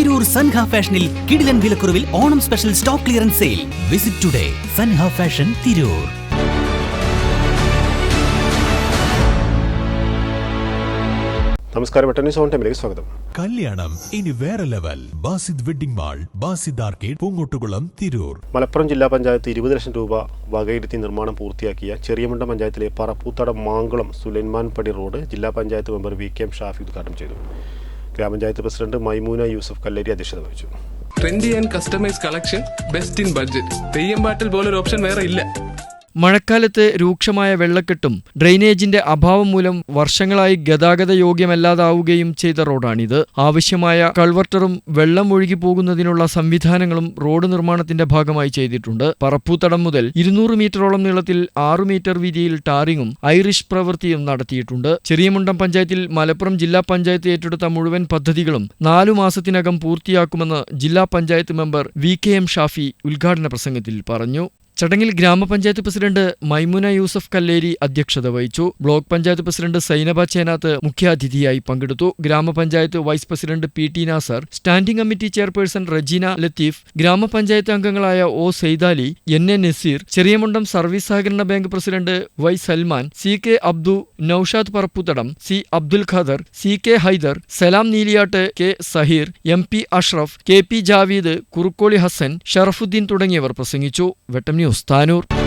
തിരൂർ സൻഹ ഫാഷനിൽ കിടിലൻ വിലക്കുറവിൽ Onam special stock clearance sale. Visit today Sanha fashion Tirur. നമസ്കാരം. ബട്ടണി ഓൺ ടൈമിലേക്ക് സ്വാഗതം. കല്യാണം ഇനി വേറെ level. Basid wedding mall Basid arcade Poongottukulam Tirur. Malappuram ജില്ലാ പഞ്ചായത്ത് ഇരുപത് ലക്ഷം രൂപ വകയിരുത്തി നിർമ്മാണം പൂർത്തിയാക്കിയ ചെറിയമുണ്ട പഞ്ചായത്തിലെ പറപ്പൂത്തട മാങ്കുളം സുലൈൻമാൻപടി റോഡ് ജില്ലാ panchayat member V K M Shafi ഉദ്ഘാടനം ചെയ്തു. ഗ്രാമപഞ്ചായത്ത് പ്രസിഡന്റ് മൈമൂന യൂസഫ് കല്ലേരി അധ്യക്ഷത വഹിച്ചു. Trendy and customise collection best in budget. Theyyam പാട്ടിൽ പോലൊരു ഓപ്ഷൻ വേറെ ഇല്ല. മഴക്കാലത്ത് രൂക്ഷമായ വെള്ളക്കെട്ടും ഡ്രെയിനേജിന്റെ അഭാവം മൂലം വർഷങ്ങളായി ഗതാഗത യോഗ്യമല്ലാതാവുകയും ചെയ്ത റോഡാണിത്. ആവശ്യമായ കൾവർട്ടറും വെള്ളം ഒഴുകി പോകുന്നതിനുള്ള സംവിധാനങ്ങളും റോഡ് നിർമ്മാണത്തിന്റെ ഭാഗമായി ചെയ്തിട്ടുണ്ട്. പറപ്പൂത്തടം മുതൽ ഇരുന്നൂറ് മീറ്ററോളം നീളത്തിൽ ആറു മീറ്റർ വീതിയിൽ ടാറിങ്ങും ഐറിഷ് പ്രവൃത്തിയും നടത്തിയിട്ടുണ്ട്. ചെറിയമുണ്ടം പഞ്ചായത്തിൽ മലപ്പുറം ജില്ലാ പഞ്ചായത്ത് ഏറ്റെടുത്ത മുഴുവൻ പദ്ധതികളും നാലു മാസത്തിനകം പൂർത്തിയാക്കുമെന്ന് ജില്ലാ panchayat member V K M Shafi ഉദ്ഘാടന പ്രസംഗത്തിൽ പറഞ്ഞു. ചടങ്ങിൽ ഗ്രാമപഞ്ചായത്ത് പ്രസിഡന്റ് മൈമുന യൂസഫ് കല്ലേരി അധ്യക്ഷത വഹിച്ചു. ബ്ലോക്ക് പഞ്ചായത്ത് പ്രസിഡന്റ് സൈനബ ചേനാത്ത് മുഖ്യാതിഥിയായി പങ്കെടുത്തു. ഗ്രാമപഞ്ചായത്ത് vice president P T Nasar standing committee chairperson Rajeena Latheef ഗ്രാമപഞ്ചായത്ത് അംഗങ്ങളായ O Saithali N A Naseer Cheriyamundam service സഹകരണ bank president Y Salman C K Abdu Noushad Parapputhadam C Abdul Khader C K Haidar Salam Neeliyatt K Saheer M P Ashraf K P Javeed Kurukkoli Hasan Sharafuddin തുടങ്ങിയവർ പ്രസംഗിച്ചു. വെട്ടം news Tanur